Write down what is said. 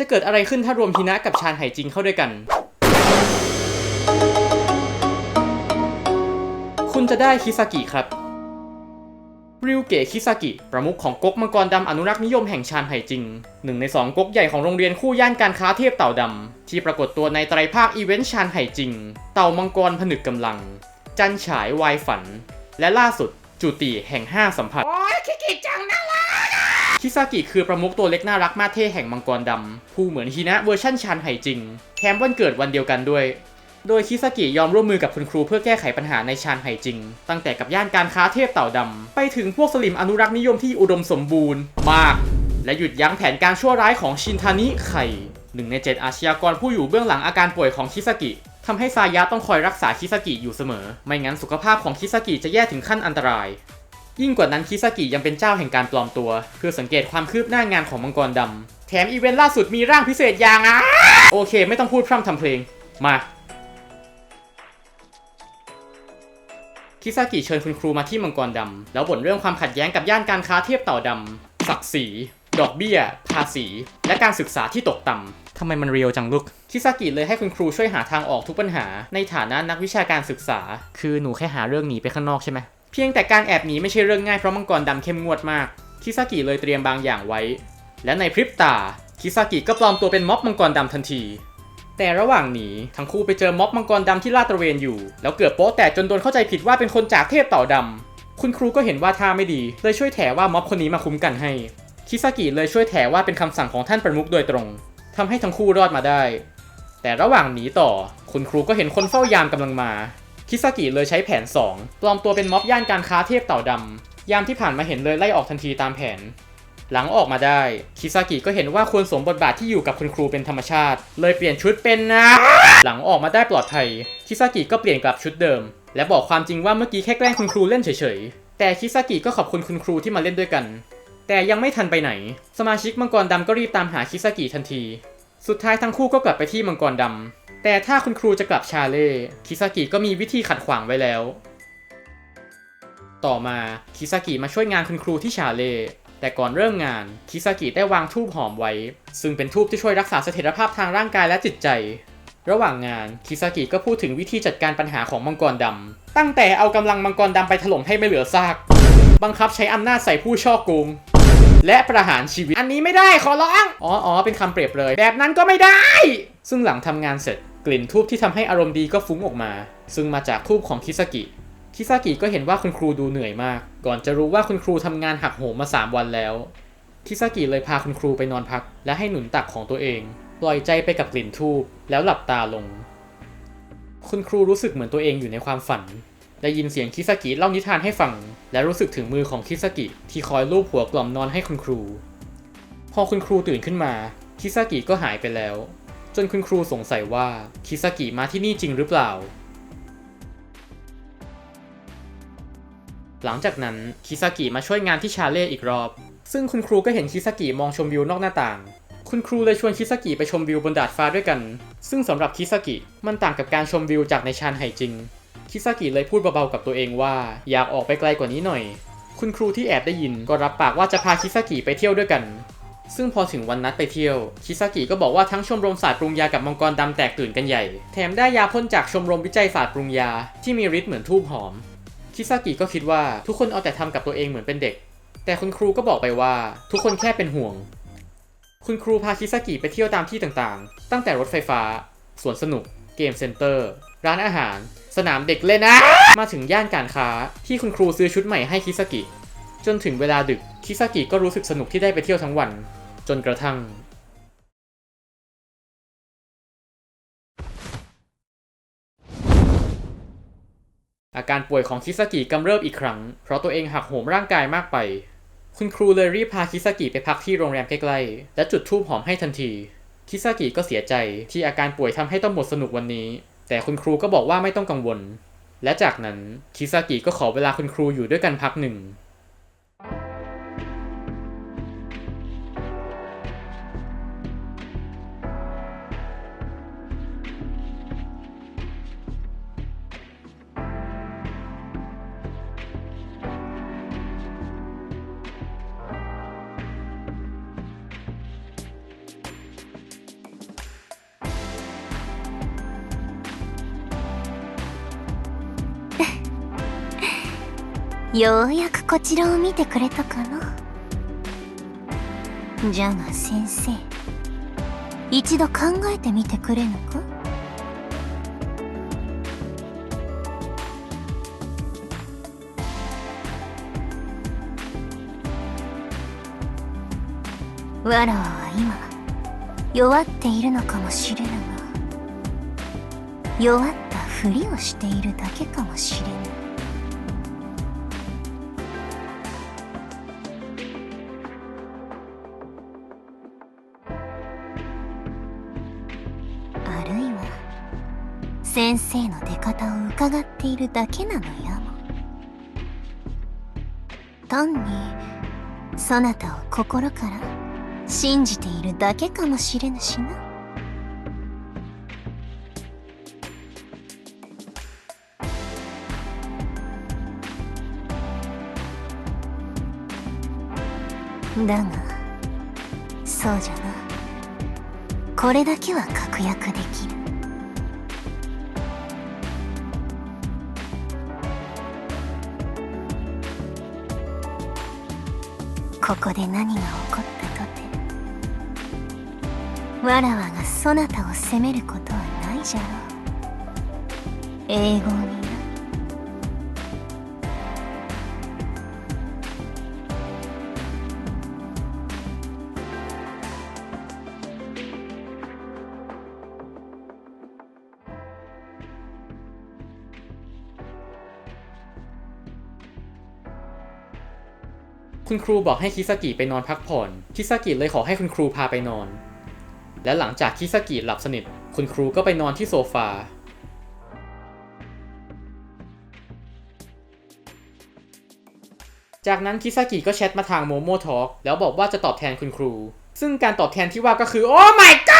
จะเกิดอะไรขึ้นถ้ารวมฮินะกับชานไหจิงเข้าด้วยกัน คุณจะได้คิซากิครับ ริวเกะคิซากิ ประมุขของก๊กมังกรดำอนุรักษ์นิยมแห่งชานไหจิงหนึ่งในสองก๊กใหญ่ของโรงเรียนคู่ย่านการค้าเทพเต่าดำ ที่ปรากฏตัวในไตรภาคอีเวนต์ชานไหจิง เต่ามังกรผนึกกำลัง จันฉายวายฝัน และล่าสุดจุติแห่งห้าสัมผัส โอ้ยคิกิจังนะล่ะ คิซากิคือประมุขตัวเล็กน่ารักมาเท่แห่งมังกรดำผู้เหมือนฮินะเวอร์ชั่นชานไหจริงแถมวันเกิดวันเดียวกันด้วย โดยคิซากิยอมร่วมมือกับคุณครูเพื่อแก้ไขปัญหาในชานไหจริง ตั้งแต่กับย่านการค้าเทพเต่าดำ ไปถึงพวกสลิมอนุรักษ์นิยมที่อุดมสมบูรณ์มาก และหยุดยั้งแผนการชั่วร้ายของชินทานิไข่หนึ่งในเจ็ดอาชญากรผู้อยู่เบื้องหลังอาการป่วยของคิซากิทำให้ซายะต้องคอยรักษาคิซากิอยู่เสมอ ไม่งั้นสุขภาพของคิซากิจะแย่ถึงขั้นอันตราย ยิ่งกว่านั้นคิซากิยังเป็นเจ้าแห่งการปลอมตัว เพื่อสังเกตความคืบหน้างานของมังกรดำแถมอีเวนต์ล่าสุดมีร่างพิเศษอย่างอะโอเค ไม่ต้องพูดพร่ำทำเพลงมาคิซากิเชิญคุณครูมาที่มังกรดำแล้วบ่นเรื่องความขัดแย้งกับย่านการค้าเทียบเต่าดำศักดิ์ศรีดอกเบี้ย ภาษี และการศึกษาที่ตกต่ำทำไมมันเรียวจังลูกคิซากิเลยให้คุณครูช่วยหาทางออกทุกปัญหา ในฐานะนักวิชาการศึกษา คือหนูแค่หาเรื่องหนีไปข้างนอกใช่ไหม เพียงแต่การแอบหนีไม่ใช่เรื่องง่ายเพราะมังกรดำเข้มงวดมาก คิซากิเลยเตรียมบางอย่างไว้ และในพริบตา คิซากิก็ปลอมตัวเป็นม็อบมังกรดำทันที แต่ระหว่างหนีทั้งคู่ไปเจอม็อบมังกรดำที่ลาดตระเวนอยู่ แล้วเกือบโป๊ะแตกจนโดนเข้าใจผิดว่าเป็นคนจากเทพเต่าดำคุณครูก็เห็นว่าท่าไม่ดี เลยช่วยแถว่าม็อบคนนี้มาคุ้มกันให้ คิซากิเลยช่วยแถว่าเป็นคำสั่งของท่านประมุขโดยตรงทำให้ทั้งคู่รอดมาได้ แต่ระหว่างหนีต่อ คุณครูก็เห็นคนเฝ้ายามกำลังมา คิซากิเลยใช้แผน 2 ปลอมตัวเป็นม็อบย่านการค้าเทพเต่าดำ ยามที่ผ่านมาเห็นเลยไล่ออกทันทีตามแผน หลังออกมาได้ คิซากิก็เห็นว่าควรสวมบทบาทที่อยู่กับคุณครูเป็นธรรมชาติ เลยเปลี่ยนชุดเป็นนะ หลังออกมาได้ปลอดภัย คิซากิก็เปลี่ยนกลับชุดเดิม และบอกความจริงว่าเมื่อกี้แค่แกล้งคุณครูเล่นเฉยๆ แต่คิซากิก็ขอบคุณคุณครูที่มาเล่นด้วยกัน แต่ยังไม่ทันไปไหน สมาชิกมังกรดำก็รีบตามหาคิซากิทันที สุดท้ายทั้งคู่ก็กลับไปที่มังกรดำ แต่ถ้าคุณครูจะกลับชาเล่คิซากิก็มีวิธีขัดขวางไว้แล้ว ต่อมาคิซากิมาช่วยงานคุณครูที่ชาเล่แต่ก่อนเริ่มงานคิซากิได้วางทูบหอมไว้ ซึ่งเป็นทูบที่ช่วยรักษาเสถียรภาพทางร่างกายและจิตใจ ระหว่างงานคิซากิก็พูดถึงวิธีจัดการปัญหาของมังกรดำตั้งแต่เอากำลังมังกรดำไปถล่มให้ไม่เหลือซาก บังคับใช้อำนาจใส่ผู้ช่อโกงและประหารชีวิต อันนี้ไม่ได้ขอร้อง อ๋ออ๋อเป็นคำเปรียบเลย แบบนั้นก็ไม่ได้ ซึ่งหลังทำงานเสร็จ กลิ่นทูบที่ทำให้อารมณ์ดีก็ฟุ้งออกมา ซึ่งมาจากทูบของคิซากิ คิซากิก็เห็นว่าคุณครูดูเหนื่อยมาก ก่อนจะรู้ว่าคุณครูทำงานหักโหมมา 3 วันแล้ว คิซากิเลยพาคุณครูไปนอนพัก และให้หนุนตักของตัวเอง ปล่อยใจไปกับกลิ่นทูบแล้วหลับตาลง คุณครูรู้สึกเหมือนตัวเองอยู่ในความฝัน ได้ยินเสียงคิซากิเล่านิทานให้ฟัง และรู้สึกถึงมือของคิซากิที่คอยลูบหัวกล่อมนอนให้คุณครู พอคุณครูตื่นขึ้นมา คิซากิก็หายไปแล้ว จนคุณครูสงสัยว่าคิซากิมาที่นี่จริงหรือเปล่า หลังจากนั้นคิซากิมาช่วยงานที่ชาเล่อีกรอบ ซึ่งคุณครูก็เห็นคิซากิมองชมวิวนอกหน้าต่าง คุณครูเลยชวนคิซากิไปชมวิวบนดาดฟ้าด้วยกัน ซึ่งสำหรับคิซากิมันต่างกับการชมวิวจากในชานไห่จริงคิซากิเลยพูดเบาๆกับตัวเองว่าอยากออกไปไกลกว่านี้หน่อย คุณครูที่แอบได้ยินก็รับปากว่าจะพาคิซากิไปเที่ยวด้วยกัน ซึ่งพอถึงวันนัดไปเที่ยว คิซากิก็บอกว่าทั้งชมรมศาสตร์ปรุงยากับมังกรดำแตกตื่นกันใหญ่ แถมได้ยาพ่นจากชมรมวิจัยศาสตร์ปรุงยาที่มีฤทธิ์เหมือนทูบหอม คิซากิก็คิดว่าทุกคนเอาแต่ทำกับตัวเองเหมือนเป็นเด็ก แต่คุณครูก็บอกไปว่า ทุกคนแค่เป็นห่วง คุณครูพาคิซากิไปเที่ยวตามที่ต่างๆ ตั้งแต่รถไฟฟ้า สวนสนุก เกมเซ็นเตอร์ ร้านอาหาร สนามเด็กเล่นนะ มาถึงย่านการค้าที่คุณครูซื้อชุดใหม่ให้คิซากิ จนถึงเวลาดึก คิซากิก็รู้สึกสนุกที่ได้ไปเที่ยวทั้งวัน จนกระทั่ง อาการป่วยของคิซากิกำเริบอีกครั้ง เพราะตัวเองหักโหมร่างกายมากไป คุณครูเลยรีบพาคิซากิไปพักที่โรงแรมใกล้ๆ และจุดธูปหอมให้ทันทีคิซากิก็เสียใจที่อาการป่วยทำให้ต้องหมดสนุกวันนี้ แต่คุณครูก็บอกว่าไม่ต้องกังวล และจากนั้นคิซากิก็ขอเวลาคุณครูอยู่ด้วยกันพักหนึ่ง ようやくこちらを見てくれたかな。じゃが先生一度考えてみてくれぬか？わらわは今弱っているのかもしれぬが弱ったふりをしているだけかもしれぬ。先生の出方を伺っているだけなのやも単にそなたを心から信じているだけかもしれぬしな。だがそうじゃな。これだけは確約できる。ここで何が起こったとて。わらわがそなたを責めることはないじゃろう。英語 คุณครูบอกให้คิสกิไปนอนพักผ่อน คิสกิเลยขอให้คุณครูพาไปนอน และหลังจากคิสกิหลับสนิท คุณครูก็ไปนอนที่โซฟา จากนั้นคิสกิก็แชทมาทางโมโมทอกแล้วบอกว่าจะตอบแทนคุณครู ซึ่งการตอบแทนที่ว่าก็คือ โอ้ my god